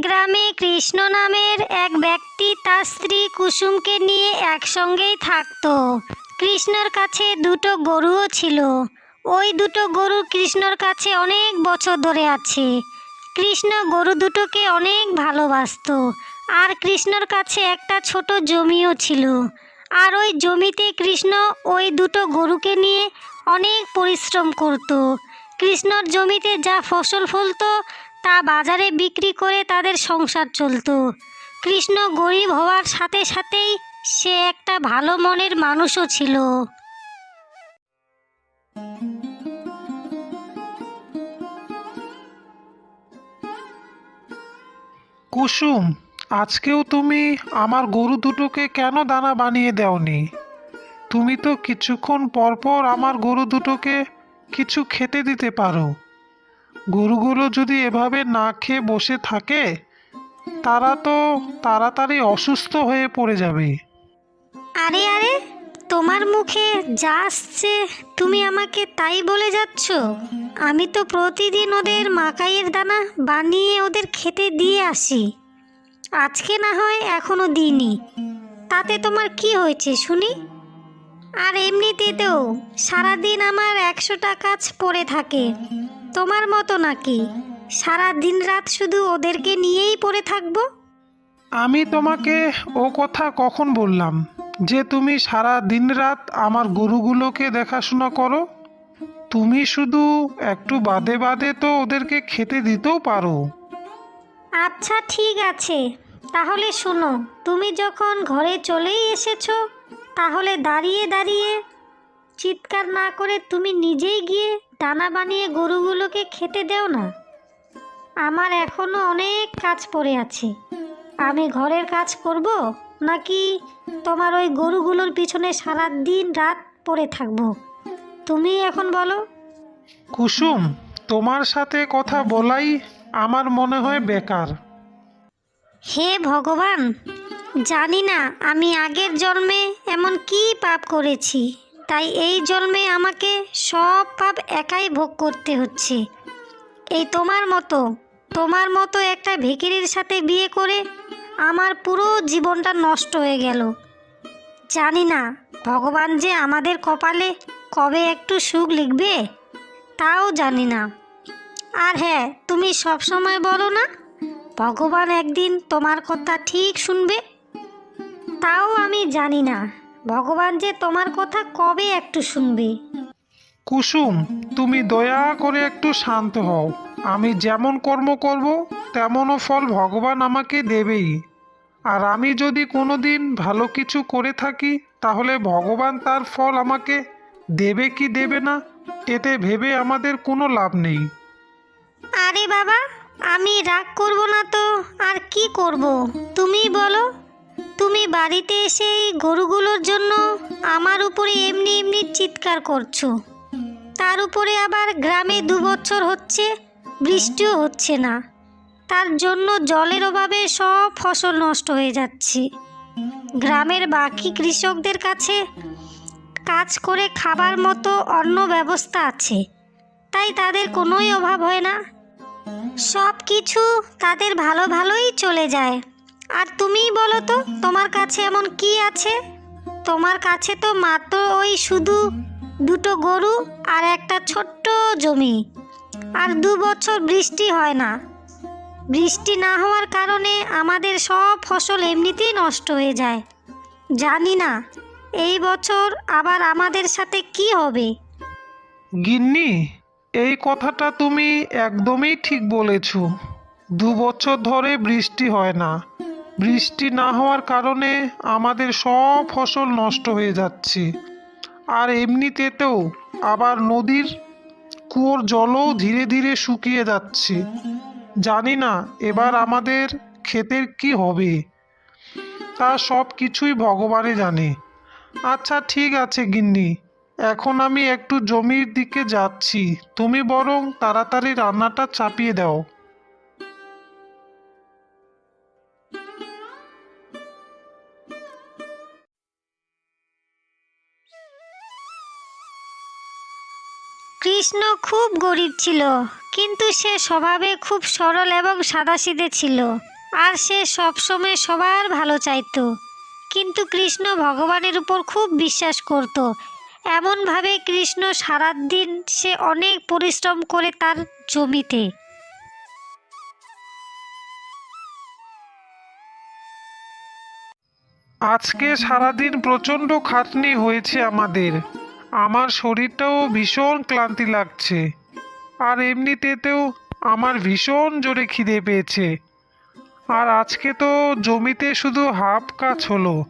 গ্রামে কৃষ্ণ নামের এক ব্যক্তি তার স্ত্রী কুসুমকে নিয়ে একসঙ্গেই থাকতো। কৃষ্ণর কাছে দুটো গরুও ছিল। ওই দুটো গরু কৃষ্ণর কাছে অনেক বছর ধরে আছে। কৃষ্ণ গরু দুটোকে অনেক ভালোবাসতো। আর কৃষ্ণর কাছে একটা ছোট জমিও ছিল। আর ওই জমিতে কৃষ্ণ ওই দুটো গরুকে নিয়ে অনেক পরিশ্রম করত। কৃষ্ণর জমিতে যা ফসল ফলতো তা বাজারে বিক্রি করে তাদের সংসার চলতো। কৃষ্ণ গরিব হওয়ার সাথে সাথেই সে একটা ভালো মনের মানুষও ছিল। কুসুম, আজকেও তুমি আমার গরু দুটোকে কেন দানা বানিয়ে দাওনি? তুমি তো কিছুক্ষণ পর পর আমার গরু দুটোকে কিছু খেতে দিতে পারো। গরুগুলো যদি এভাবে না খেয়ে বসে থাকে, তারা তো তাড়াতাড়ি অসুস্থ হয়ে পড়ে যাবে। আরে আরে, তোমার মুখে যা আসছে, তুমি আমাকে তাই বলে যাচ্ছ? আমি তো প্রতিদিন ওদের মাকাইয়ের দানা বানিয়ে ওদের খেতে দিয়ে আসি। আজকে না হয় এখনও দিইনি। তাতে তোমার কি হয়েছে, শুনি? আর এমনিতেও সারাদিন আমার একশোটা কাজ পড়ে থাকে। তোমার মতো নাকি? সারা দিন রাত শুধু ওদেরকে নিয়েই পড়ে থাকব? আমি তোমাকে ও কথা কখন বললাম? যে তুমি সারা দিন রাত আমার গরুগুলোকে দেখাশোনা করো? তুমি শুধু একটু বাদে বাদে তো ওদেরকে খেতে দিতেও পারো। আচ্ছা ঠিক আছে। তাহলে শোনো তুমি যখন ঘরে চলেই এসেছ তাহলে দাঁড়িয়ে দাঁড়িয়ে চিৎকার না করে তুমি নিজেই গিয়ে দানা বানিয়ে গরুগুলোকে খেতে দেও না। আমার এখনও অনেক কাজ পড়ে আছে। আমি ঘরের কাজ করব নাকি তোমার ওই গরুগুলোর পিছনে সারা দিন রাত পড়ে থাকব? তুমি এখন বলো। কুসুম তোমার সাথে কথা বলাই আমার মনে হয় বেকার। হে ভগবান জানি না আমি আগের জন্মে এমন কি পাপ করেছি। তাই এই জন্মে আমাকে সব পাপ একাই ভোগ করতে হচ্ছে। এই তোমার মতো তোমার মতো একটা ভিকিরির সাথে বিয়ে করে আমার পুরো জীবনটা নষ্ট হয়ে গেল। জানি না, ভগবান যে আমাদের কপালে কবে একটু সুখ লিখবে, তাও জানি না। আর হ্যাঁ তুমি সব সময় বলো না, ভগবান একদিন তোমার কথা ঠিক শুনবে, তাও আমি জানি না। ভগবান যে তোমার কথা কবে একটু শুনবে? কুসুম তুমি দয়া করে একটু শান্ত হও। আমি যেমন কর্ম করব তেমনও ফল ভগবান আমাকে দেবেই। আর আমি যদি কোনো দিন ভালো কিছু করে থাকি তাহলে ভগবান তার ফল আমাকে দেবে কি দেবে না এতে ভেবে আমাদের কোনো লাভ নেই। আরে বাবা আমি রাগ করব না তো আর কি করব? তুমি বলো। তুমি বাড়িতে এসে এই গরুগুলোর জন্য আমার উপরে এমনি এমনি চিৎকার করছ। তার উপরে আবার গ্রামে দু বছর হচ্ছে, বৃষ্টিও হচ্ছে না। তার জন্য জলের অভাবে সব ফসল নষ্ট হয়ে যাচ্ছে। গ্রামের বাকি কৃষকদের কাছে কাজ করে খাবার মতো অন্য ব্যবস্থা আছে, তাই তাদের কোনোই অভাব হয় না। সব কিছু তাদের ভালো ভালোই চলে যায়। আর তুমিই বলো তো, তোমার কাছে এমন কি আছে? তোমার কাছে তো মাত্র ওই শুধু দুটো গরু আর একটা ছোট্ট জমি। আর দু বছর বৃষ্টি হয় না। বৃষ্টি না হওয়ার কারণে আমাদের সব ফসল এমনিতেই নষ্ট হয়ে যায়। জানি না, এই বছর আবার আমাদের সাথে কি হবে? গিন্নি, এই কথাটা তুমি একদমই ঠিক বলেছ। দু বছর ধরে বৃষ্টি হয় না। বৃষ্টি না হওয়ার কারণে আমাদের সব ফসল নষ্ট হয়ে যাচ্ছে। আর এমনিতেতেও আবার নদীর কুয়োর জলও ধীরে ধীরে শুকিয়ে যাচ্ছে। জানি না এবার আমাদের ক্ষেতের কি হবে। তা সব কিছুই ভগবানে জানে। আচ্ছা ঠিক আছে গিন্নি, এখন আমি একটু জমির দিকে যাচ্ছি। তুমি বরং তাড়াতাড়ি রান্নাটা চাপিয়ে দাও। কৃষ্ণ খুব গরিব ছিল, কিন্তু সে স্বভাবে খুব সরল এবং সাদাসিধে ছিল, আর সে সবসময় সবার ভালো চাইতো। কিন্তু কৃষ্ণ ভগবানের উপর খুব বিশ্বাস করত। এমনভাবে কৃষ্ণ সারাদিন সে অনেক পরিশ্রম করে তার জমিতে। আজকে সারাদিন প্রচণ্ড খাটনি হয়েছে আমাদের। আমার শরীরটাও ভীষণ ক্লান্তি লাগছে। আর এমনিতেতেও আমার ভীষণ জোরে খিদে পেয়েছে। আর আজকে তো জমিতে শুধু হাফ কাজ হলো।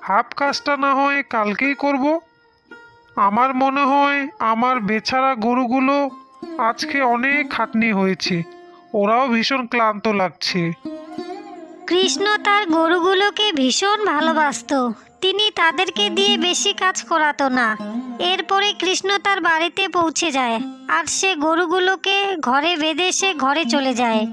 হাফ কাজটা না হয় কালকেই করব। আমার মনে হয় আমার বেচারা গরুগুলো আজকে অনেক খাটনি হয়েছে। ওরাও ভীষণ ক্লান্ত লাগছে। কৃষ্ণ তার গরুগুলোকে ভীষণ ভালোবাসতো। তিনি তাদেরকে দিয়ে বেশি কাজ করাতো না। এরপরে কৃষ্ণ তার বাড়িতে পৌঁছে যায় আর সে গরুগুলোকে ঘরে বেঁধে সে ঘরে চলে যায়।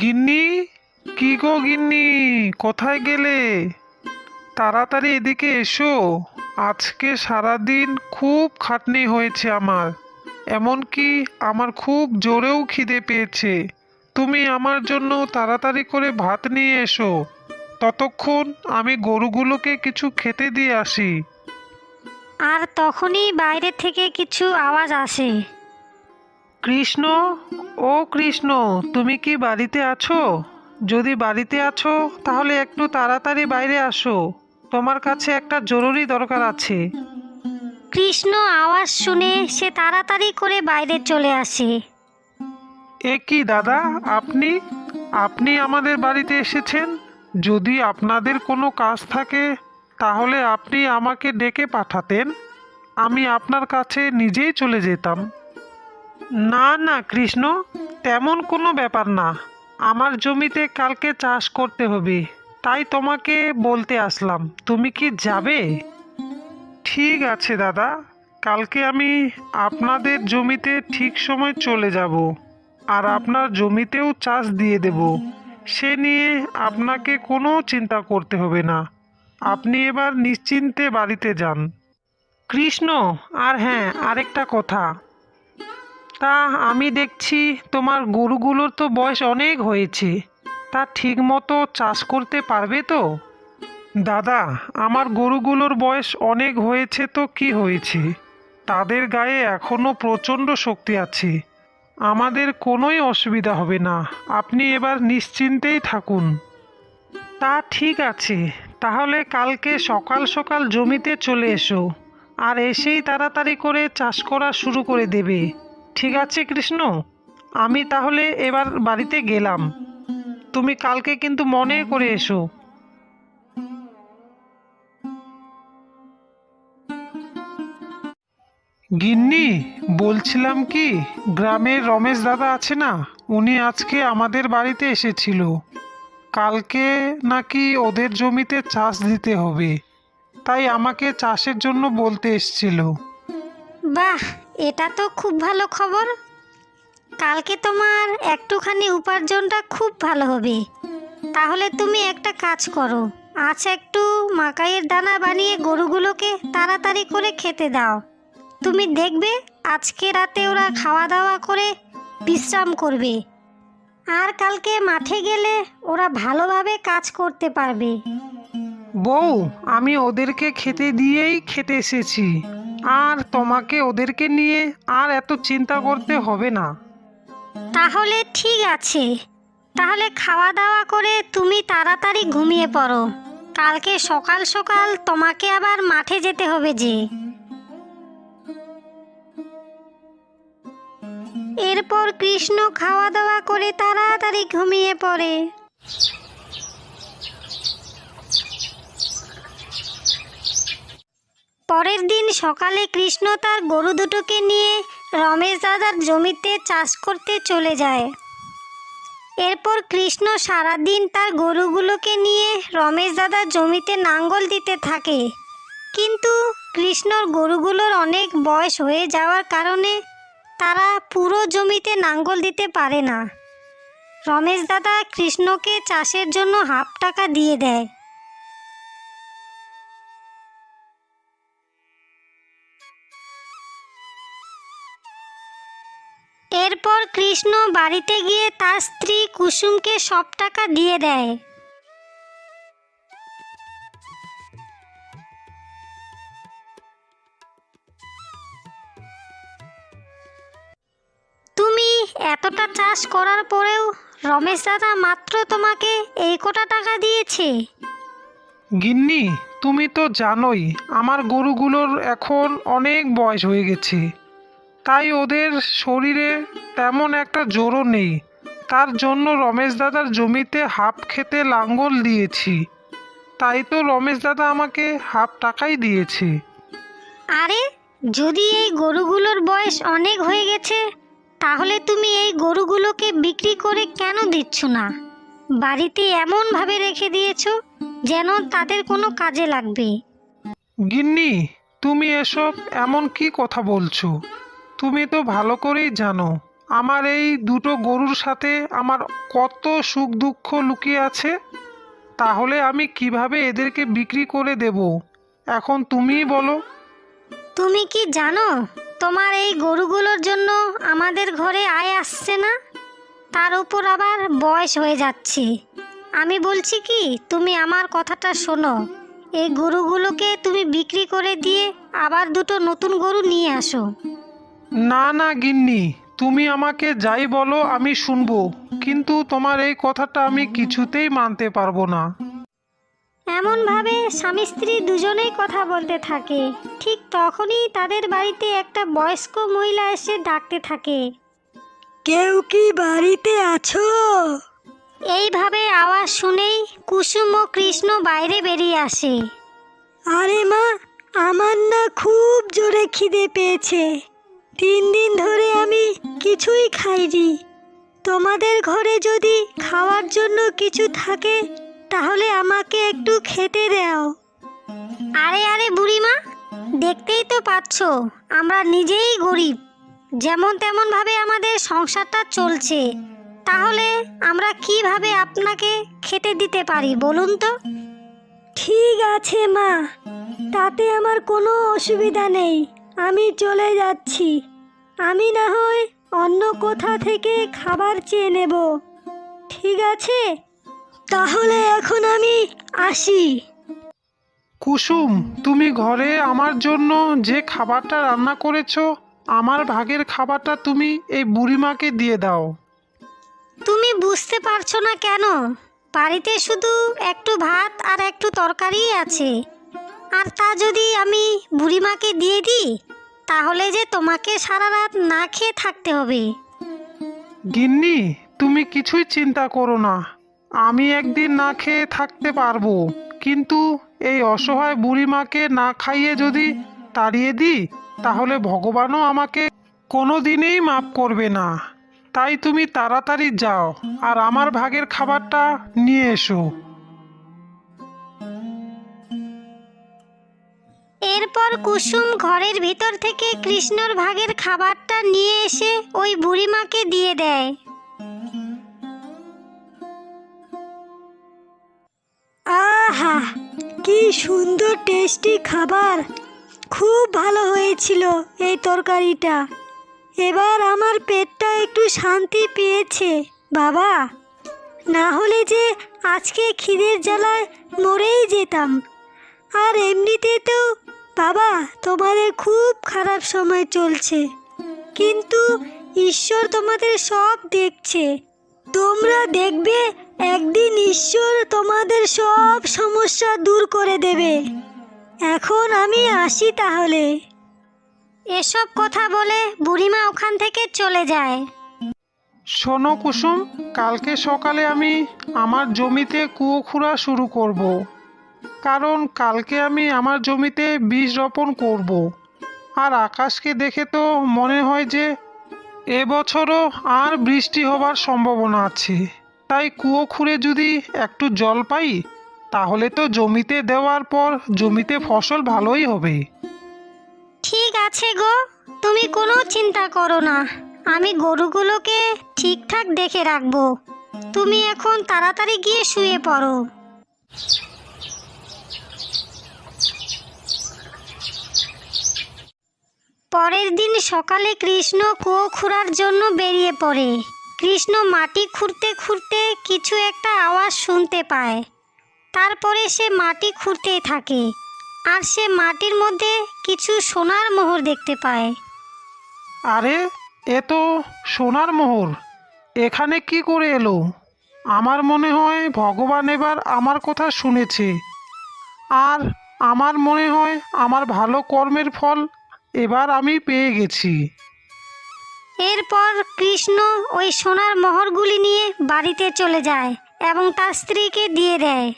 গিন্নি? কি গো গিন্নি? কোথায় গেলে? তাড়াতাড়ি এদিকে এসো। আজকে সারাদিন খুব খাটনি হয়েছে আমার। এমনকি আমার খুব জোরেও খিদে পেয়েছে। তুমি আমার জন্য তাড়াতাড়ি করে ভাত নিয়ে এসো। ততক্ষণ আমি গরুগুলোকে কিছু খেতে দিয়ে আসি। আর তখনই বাইরে থেকে কিছু আওয়াজ আসে। কৃষ্ণ ও কৃষ্ণ তুমি কি বাড়িতে আছো? যদি বাড়িতে আছো তাহলে একটু তাড়াতাড়ি বাইরে আসো। তোমার কাছে একটা জরুরি দরকার আছে। কৃষ্ণ আওয়াজ শুনে সে তাড়াতাড়ি করে বাইরে চলে আসে। এ কি দাদা, আপনি? আপনি আমাদের বাড়িতে এসেছেন? যদি আপনাদের কোনো কাজ থাকে, তাহলে আপনি আমাকে ডেকে পাঠাতেন। আমি আপনার কাছে নিজেই চলে যেতাম। না না, কৃষ্ণ, তেমন কোনো ব্যাপার না। আমার জমিতে কালকে চাষ করতে হবে। তাই তোমাকে বলতে আসলাম। তুমি কি যাবে? ঠিক আছে, দাদা। কালকে আমি আপনাদের জমিতে ঠিক সময় চলে যাব আর আপনার জমিতেও চাষ দিয়ে দেব। সে নিয়ে আপনাকে কোনো চিন্তা করতে হবে না। আপনি এবার নিশ্চিন্তে বাড়িতে যান। কৃষ্ণ, আর হ্যাঁ আরেকটা কথা। তা আমি দেখছি তোমার গরুগুলোর তো বয়স অনেক হয়েছে। তা ঠিক মতো চাষ করতে পারবে তো? দাদা, আমার গরুগুলোর বয়স অনেক হয়েছে তো কি হয়েছে? তাদের গায়ে এখনও প্রচণ্ড শক্তি আছে। আমাদের কোনোই অসুবিধা হবে না, আপনি এবার নিশ্চিন্তেই থাকুন। তা ঠিক আছে, তাহলে কালকে সকাল সকাল জমিতে চলে এসো, আর এসেই তাড়াতাড়ি করে চাষ করা শুরু করে দেবে। ঠিক আছে, কৃষ্ণ? আমি তাহলে এবার বাড়িতে গেলাম। তুমি কালকে কিন্তু মনে করে এসো। গিন্নি, বলছিলাম কি, গ্রামের রমেশ দাদা আছে না? উনি আজকে আমাদের বাড়িতে এসেছিল। কালকে নাকি ওদের জমিতে চাষ দিতে হবে। তাই আমাকে চাষের জন্য বলতে এসছিল। বাহ, এটা তো খুব ভালো খবর। কালকে তোমার একটুখানি উপার্জনটা খুব ভালো হবে। তাহলে তুমি একটা কাজ করো, আজ একটু মাকাইয়ের দানা বানিয়ে গরুগুলোকে তাড়াতাড়ি করে খেতে দাও। তুমি দেখবে আজকে রাতে ওরা খাওয়া দাওয়া করে বিশ্রাম করবে। আর কালকে মাঠে গেলে ওরা ভালোভাবে কাজ করতে পারবে। বউ আমি ওদেরকে খেতে দিয়েই খেতে এসেছি। আর তোমাকে ওদেরকে নিয়ে আর এত চিন্তা করতে হবে না। তাহলে ঠিক আছে। তাহলে খাওয়া দাওয়া করে তুমি তাড়াতাড়ি ঘুমিয়ে পড়ো। কালকে সকাল সকাল তোমাকে আবার মাঠে যেতে হবে যে। এরপর কৃষ্ণ খাওয়া দাওয়া করে তাড়াতাড়ি ঘুমিয়ে পড়ে। পরের দিন সকালে কৃষ্ণ তার গরু দুটোকে নিয়ে রমেশ দাদার জমিতে চাষ করতে চলে যায়। এরপর কৃষ্ণ সারাদিন তার গরুগুলোকে নিয়ে রমেশ দাদার জমিতে নাঙ্গল দিতে থাকে। কিন্তু কৃষ্ণর গরুগুলোর অনেক বয়স হয়ে যাওয়ার কারণে জমিতে নাঙ্গল দিতে পারে না। রমেশ দাদা কৃষ্ণকে চাষের জন্য হাফ টাকা দিয়ে দেয়। এরপর কৃষ্ণ বাড়িতে গিয়ে তার স্ত্রী কুসুমকে সব টাকা দিয়ে দেয়। এতটা চাষ করার পরেও রমেশ দাদা মাত্র তোমাকে এই কোটা টাকা দিয়েছে। গিন্নি তুমি তো জানোই আমার গরুগুলোর এখন অনেক বয়স হয়ে গেছে। তাই ওদের শরীরে তেমন একটা জোরও নেই। তার জন্য রমেশ দাদার জমিতে হাফ খেতে লাঙ্গল দিয়েছি। তাই তো রমেশ দাদা আমাকে হাফ টাকাই দিয়েছে। আরে যদি এই গরুগুলোর বয়স অনেক হয়ে গেছে তাহলে তুমি এই গরুগুলোকে বিক্রি করে কেন দিচ্ছ না? বাড়িতে এমনভাবে রেখে দিয়েছ যেন তাদের কোনো কাজে লাগবে। গিন্নি তুমি এসব এমন কি কথা বলছো? তুমি তো ভালো করেই জানো আমার এই দুটো গরুর সাথে আমার কত সুখ দুঃখ লুকিয়ে আছে। তাহলে আমি কীভাবে এদেরকে বিক্রি করে দেব? এখন তুমিই বলো। তুমি কি জানো? তোমার এই গরুগুলোর জন্য আমাদের ঘরে আয় আসছে না? তার উপর আবার বয়স হয়ে যাচ্ছে। আমি বলছি কি, তুমি আমার কথাটা শোনো। এই গরুগুলোকে তুমি বিক্রি করে দিয়ে আবার দুটো নতুন গরু নিয়ে আসো। না না, গিন্নি, তুমি আমাকে যাই বলো, আমি শুনব। কিন্তু তোমার এই কথাটা আমি কিছুতেই মানতে পারব না। এমনভাবে স্বামী স্ত্রী দুজনেই কথা বলতে থাকে। ঠিক তখনই তাদের বাড়িতে একটা বয়স্ক মহিলা এসে ডাকতে থাকে। কেউ কি বাড়িতে আছো? এইভাবে আওয়াজ শুনেই কুসুম ও কৃষ্ণ বাইরে বেরিয়ে আসে। আরে মা আমার না খুব জোরে খিদে পেয়েছে। তিন দিন ধরে আমি কিছুই খাইনি। তোমাদের ঘরে যদি খাওয়ার জন্য কিছু থাকে তাহলে আমাকে একটু খেতে দাও। আরে আরে বুড়িমা দেখতেই তো পাচ্ছ আমরা নিজেই গরিব। যেমন তেমন ভাবে আমাদের সংসারটা চলছে। তাহলে আমরা কীভাবে আপনাকে খেতে দিতে পারি বলুন তো? ঠিক আছে মা। তাতে আমার কোনো অসুবিধা নেই। আমি চলে যাচ্ছি। আমি না হয় অন্য কোথা থেকে খাবার চেয়ে নেব। ঠিক আছে? তাহলে এখন আমি আসি। কুসুম তুমি ঘরে আমার জন্য যে খাবারটা রান্না করেছ আমার ভাগের খাবারটা তুমি এই বুড়িমাকে দিয়ে দাও। তুমি বুঝতে পারছ না কেন? বাড়িতে শুধু একটু ভাত আর একটু তরকারি আছে। আর তা যদি আমি বুড়িমাকে দিয়ে দিই তাহলে যে তোমাকে সারা রাত না খেয়ে থাকতে হবে। গিন্নি তুমি কিছুই চিন্তা করো না। আমি একদিন না খেয়ে থাকতে পারব, কিন্তু এই অসহায় বুড়িমাকে না খাইয়ে যদি তাড়িয়ে দিই, তাহলে ভগবানও আমাকে কোনো দিনেই মাফ করবে না। তাই তুমি তাড়াতাড়ি যাও আর আমার ভাগের খাবারটা নিয়ে এসো। এরপর কুসুম ঘরের ভিতর থেকে কৃষ্ণর ভাগের খাবারটা নিয়ে এসে ওই বুড়িমাকে দিয়ে দেয়। সুন্দর টেস্টি খাবার। খুব ভালো হয়েছিল এই তরকারিটা। এবার আমার পেটটা একটু শান্তি পেয়েছে, বাবা। না হলে যে আজকে খিদের জ্বালায় মরেই যেতাম। আর এমনিতে তো বাবা, তোমাদের খুব খারাপ সময় চলছে। কিন্তু ঈশ্বর তোমাদের সব দেখছে। তোমরা দেখবে একদিন ঈশ্বর তোমাদের সব সমস্যা দূর করে দেবে এখন আমি আসি তাহলে এসব কথা বলে বুড়িমা ওখান থেকে চলে যায় শোনো কুসুম, কালকে সকালে আমি আমার জমিতে কুয়ো খুঁড়া শুরু করব। কারণ কালকে আমি আমার জমিতে বীজ রোপণ করব। আর আকাশকে দেখে তো মনে হয় যে এবছরও আর বৃষ্টি হবার সম্ভাবনা আছে তাই কুয়ো খুঁড়ে যদি একটু জল পাই, তাহলে তো জমিতে দেওয়ার পর জমিতে ফসল ভালোই হবে। ঠিক আছে গো, তুমি কোনো চিন্তা করো না। আমি গরুগুলোকে ঠিকঠাক দেখে রাখব। তুমি এখন তাড়াতাড়ি গিয়ে শুয়ে পড়ো। পরের দিন সকালে কৃষ্ণ কুয়ো খুঁড়ার জন্য বেরিয়ে পড়ে। কৃষ্ণ মাটি খুঁড়তে খুঁড়তে কিছু একটা আওয়াজ শুনতে পায়। তারপরে সে মাটি খুঁড়তেই থাকে আর সে মাটির মধ্যে কিছু সোনার মোহর দেখতে পায়। আরে, এ তো সোনার মোহর। এখানে কি করে এলো? আমার মনে হয় ভগবান এবার আমার কথা শুনেছে। আর আমার মনে হয় আমার ভালো কর্মের ফল এবার আমি পেয়ে গেছি। এরপর কৃষ্ণ ওই সোনার মোহরগুলি নিয়ে বাড়িতে চলে যায় এবং তার স্ত্রীকে দিয়ে দেয়।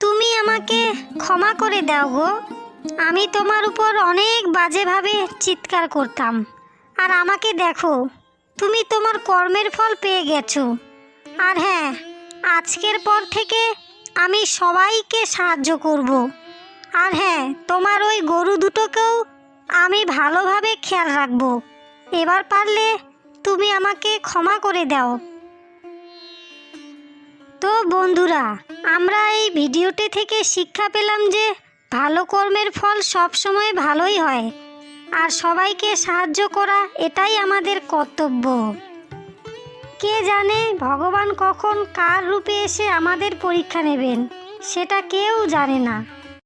তুমি আমাকে ক্ষমা করে দাও গো। আমি তোমার উপর অনেক বাজেভাবে চিৎকার করতাম। আর আমাকে দেখো, তুমি তোমার কর্মের ফল পেয়ে গেছো। আর হ্যাঁ আজকের পর থেকে আমি সবাইকে সাহায্য করব। আর হ্যাঁ তোমার ওই গরু দুটোকেও আমি ভালোভাবে খেয়াল রাখব। এবার পারলে তুমি আমাকে ক্ষমা করে দাও। তো বন্ধুরা, আমরা এই ভিডিওটি থেকে শিক্ষা পেলাম যে ভালো কর্মের ফল সবসময় ভালোই হয়। আর সবাইকে সাহায্য করা এটাই আমাদের কর্তব্য। কে জানে ভগবান কখন কার রূপে এসে আমাদের পরীক্ষা নেবেন? সেটা কেউ জানে না।